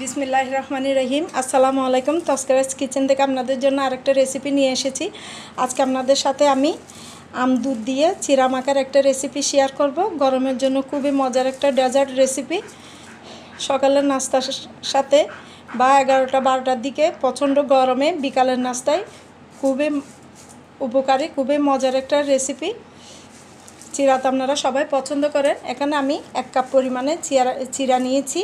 বিসমিল্লাহ রহমানি রহিম। আসসালামু আলাইকুম। তস্করাজ কিচেন থেকে আপনাদের জন্য আরেকটা রেসিপি নিয়ে এসেছি। আজকে আপনাদের সাথে আমি আম দুধ দিয়ে চিরা মাখার একটা রেসিপি শেয়ার করব। গরমের জন্য খুবই মজার একটা ডেজার্ট রেসিপি সকালের নাস্তার সাথে বা এগারোটা বারোটার দিকে প্রচণ্ড গরমে বিকালের নাস্তায় খুবই উপকারী, খুবই মজার একটা রেসিপি চিরা তো আপনারা সবাই পছন্দ করেন। এখানে আমি এক কাপ পরিমাণে চিরা চিরা নিয়েছি।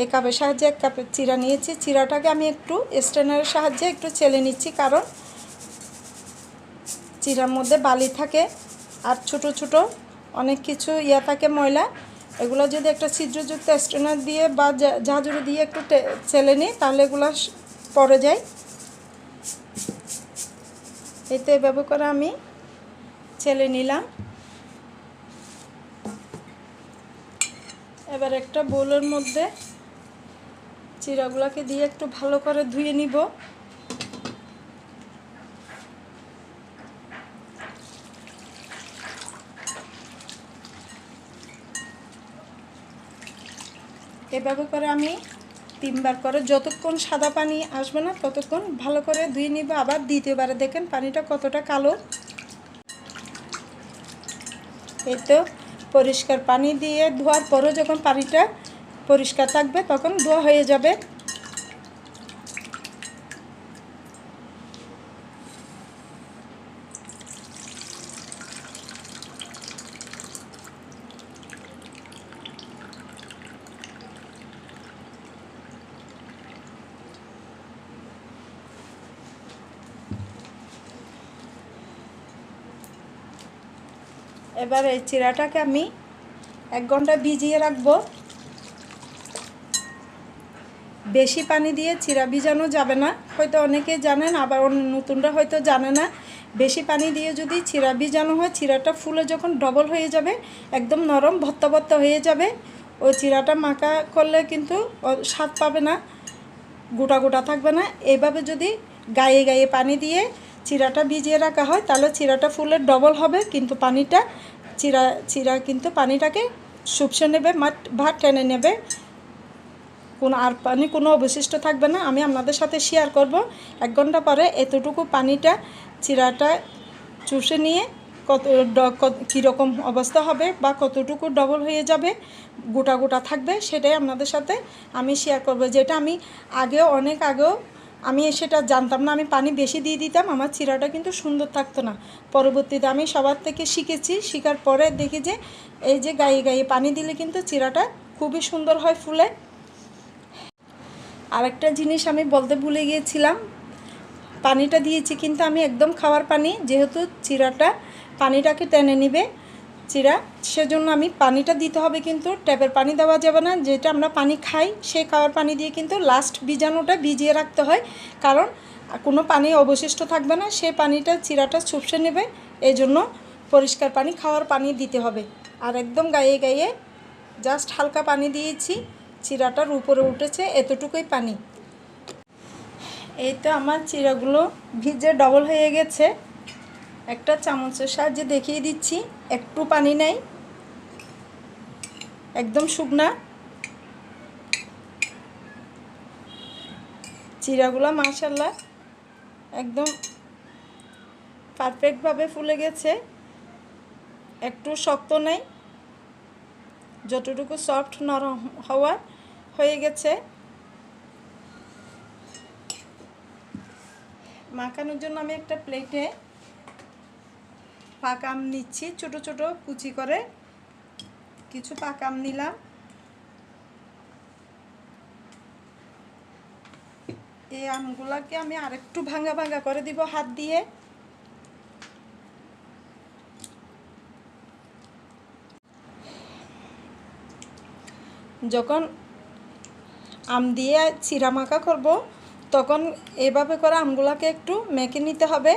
এই কাপের সাহায্যে এক কাপের চিরা নিয়েছি। চিরাটাকে আমি একটু স্ট্রেনারের সাহায্যে একটু চেলে নিচ্ছি, কারণ চিরার মধ্যে বালি থাকে আর ছোট ছোট অনেক কিছু ইয়া থাকে ময়লা। এগুলো যদি একটা ছিদ্রযুক্ত স্ট্রেনার দিয়ে বা ঝাঁঝুরি দিয়ে একটু চেলে নিই, তাহলে এগুলো পড়ে যায়। এতে এভাবে করে আমি ছেলে নিলাম। এবার একটা বোলের মধ্যে চিরাগুলোকে দিয়ে একটু ভালো করে ধুয়ে নিব। এভাবে করে আমি তিনবার করে যতক্ষণ সাদা পানি আসবে না ততক্ষণ ভালো করে ধুয়ে নিব। আবার দ্বিতীয়বারে দেখেন পানিটা কতটা কালো। এই তো পরিষ্কার পানি দিয়ে ধোয়ার পরও যখন পানিটা পরিষ্কার থাকবে তখন ধোয়া হয়ে যাবে। এবার এই চিরাটাকে আমি এক ঘণ্টা ভিজিয়ে রাখব। বেশি পানি দিয়ে চিরা ভিজানো যাবে না। হয়তো অনেকে জানেন, আবার নতুনরা হয়তো জানে না। বেশি পানি দিয়ে যদি চিরা ভিজানো হয়, চিরাটা ফুলে যখন ডবল হয়ে যাবে, একদম নরম ভত্তা ভত্তা হয়ে যাবে। ওই চিরাটা মাখা করলে কিন্তু স্বাদ পাবে না, গোটা গোটা থাকবে না। এভাবে যদি গায়ে গায়ে পানি দিয়ে চিরাটা ভিজিয়ে রাখা হয়, তাহলে চিরাটা ফুলে ডবল হবে, কিন্তু পানিটা চিরা চিরা কিন্তু পানিটাকে শুপসে নেবে ভাত টেনে নেবে। কোনো আর পানি কোনো অবশিষ্ট থাকবে না। আমি আপনাদের সাথে শেয়ার করব। এক ঘণ্টা পরে এতটুকু পানিটা, চিরাটা চুষে নিয়ে কত কীরকম অবস্থা হবে বা কতটুকু ডবল হয়ে যাবে, গোটা গোটা থাকবে, সেটাই আপনাদের সাথে আমি শেয়ার করব। যেটা আমি আগেও, অনেক আগেও আমি সেটা জানতাম না। আমি পানি বেশি দিয়ে দিতাম, আমার চিরাটা কিন্তু সুন্দর থাকতো না। পরবর্তীতে আমি সবার থেকে শিখেছি, শেখার পরে দেখি যে এই যে গায়ে গায়ে পানি দিলে কিন্তু চিরাটা খুবই সুন্দর হয় ফুলে। আরেকটা জিনিস আমি বলতে ভুলে গিয়েছিলাম। পানিটা দিয়েছি কিন্তু আমি একদম খাওয়ার পানি, যেহেতু চিরাটা পানিটাকে টেনে নিবে চিরা, সেজন্য আমি পানিটা দিতে হবে কিন্তু ট্যাপের পানি দেওয়া যাবে না। যেটা আমরা পানি খাই, সেই খাওয়ার পানি দিয়ে কিন্তু লাস্ট বীজাণুটা ভিজিয়ে রাখতে হয়। কারণ কোনো পানি অবশিষ্ট থাকবে না, সে পানিটা চিরাটা চুপসে নেবে এই জন্য পরিষ্কার পানি, খাওয়ার পানি দিতে হবে। আর একদম গায়ে গায়ে জাস্ট হালকা পানি দিয়েছি। চিরাটার উপরে উঠেছে এতটুকুই পানি। এই তো আমার চিরাগুলো ভিজে ডবল হয়ে গেছে। একটা চামচের সাহায্যে দেখিয়ে দিচ্ছি, একটু পানি নেই। একদম শুকনা। চিরাগুলো মাশাল্লাহ একদম পারফেক্টভাবে ফুলে গেছে। একটু শক্ত নেই। যতটুকু সফট নরম হওয়ার হয়ে গেছে। মাখানোর জন্য আমি একটা প্লেটে পাকাম নিচ্ছি। ছোট ছোট কুচি করে কিছু পাকাম নিলাম। এই আমগুলাকে আমি আরেকটু ভাঙা ভাঙা করে দিব হাত দিয়ে। যখন আম দিয়ে চিরা মাখা করব। তখন এভাবে করে আমগুলাকে একটু মেখে নিতে হবে।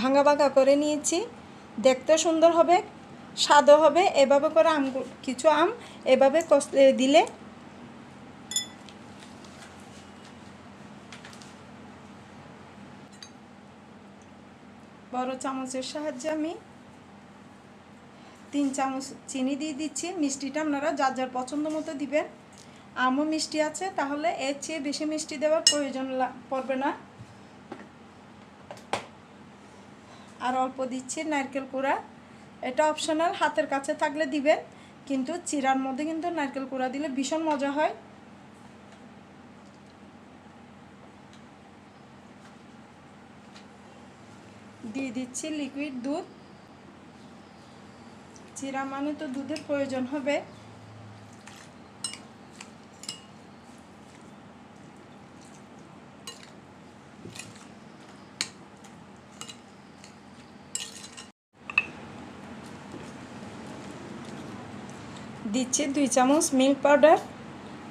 ভাঙা ভাঙা করে নিয়েছি। দেখতে সুন্দর হবে, স্বাদও হবে। এভাবে করে আম কিছু আম এভাবে কষলে দিলে বড় চামচের সাহায্যে আমি তিন চামচ চিনি দিয়ে দিচ্ছি। মিষ্টিটা আপনারা যার যার পছন্দ মতো দিবেন। আমও মিষ্টি আছে, তাহলে এর চেয়ে বেশি মিষ্টি দেওয়ার প্রয়োজন পড়বে না। আর অল্প দিচ্ছি নারকেল কুড়া। এটা অপশনাল হাতের কাছে থাকলে দিবেন, কিন্তু চিরার মধ্যে কিন্তু নারকেল কুড়া দিলে ভীষণ মজা হয়। দিয়ে দিচ্ছি লিকুইড দুধ। চিরা মানে তো দুধের প্রয়োজন হবে। দিচ্ছি দুই চামচ মিল্ক পাউডার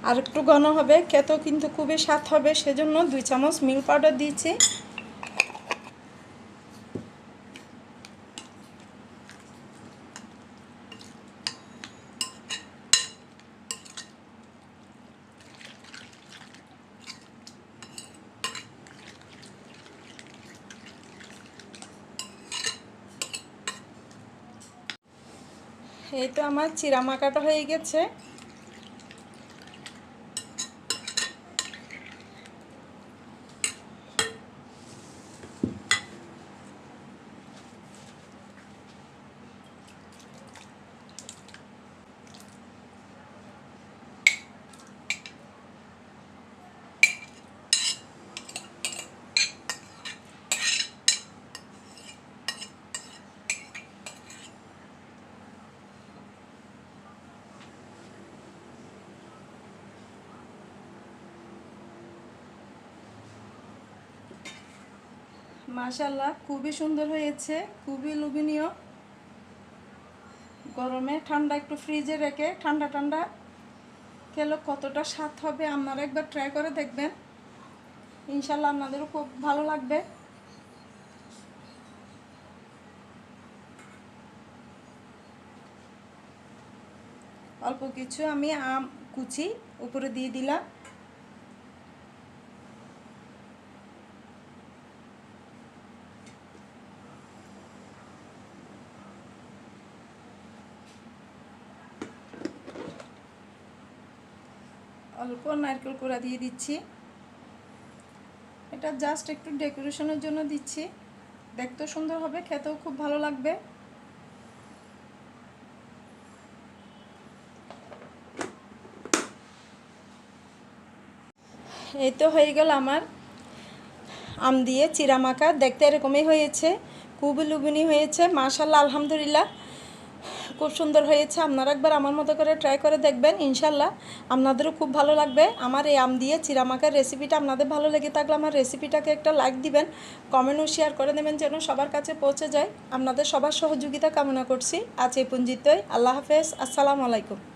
আর একটু ঘন হবে, খেতেও কিন্তু খুবই স্বাদ হবে, সেজন্য দুই চামচ মিল্ক পাউডার দিচ্ছি। এই তো আমার চিরা মাকাটা হয়ে গেছে। মাশাল্লাহ খুবই সুন্দর হয়েছে, খুবই লোভনীয়। গরমে ঠান্ডা একটু ফ্রিজে রেখে ঠান্ডা ঠান্ডা খেলে, কতটা স্বাদ হবে আপনারা একবার ট্রাই করে দেখবেন। ইনশাল্লাহ আপনাদেরও খুব ভালো লাগবে। অল্প কিছু আমি আম কুচি উপরে দিয়ে দিলাম। অল্প নারকেল কোড়া দিয়ে দিচ্ছি। এটা জাস্ট একটু ডেকোরেশনের জন্য দিচ্ছি। দেখতেও সুন্দর হবে, খেতেও খুব ভালো লাগবে। এই তো হয়ে গেল আমার আম দিয়ে চিরা মাখা দেখতে এরকমই হয়েছে, খুবই লুবিনি হয়েছে মাশাল্লাহ আলহামদুলিল্লাহ। খুব সুন্দর হয়েছে। আপনারা একবার আমার মতো করে ট্রাই করে দেখবেন, ইনশাল্লাহ। আপনাদেরও খুব ভালো লাগবে। আমার এই আম দিয়ে চিরামাকের রেসিপিটা আপনাদের ভালো লেগে থাকলে আমার রেসিপিটাকে একটা লাইক দিবেন কমেন্টও শেয়ার করে দেবেন যেন সবার কাছে পৌঁছে যায়। আপনাদের সবার সহযোগিতা কামনা করছি। আজ এই পুঞ্জিতই আল্লাহ হাফেজ। আসসালামু আলাইকুম।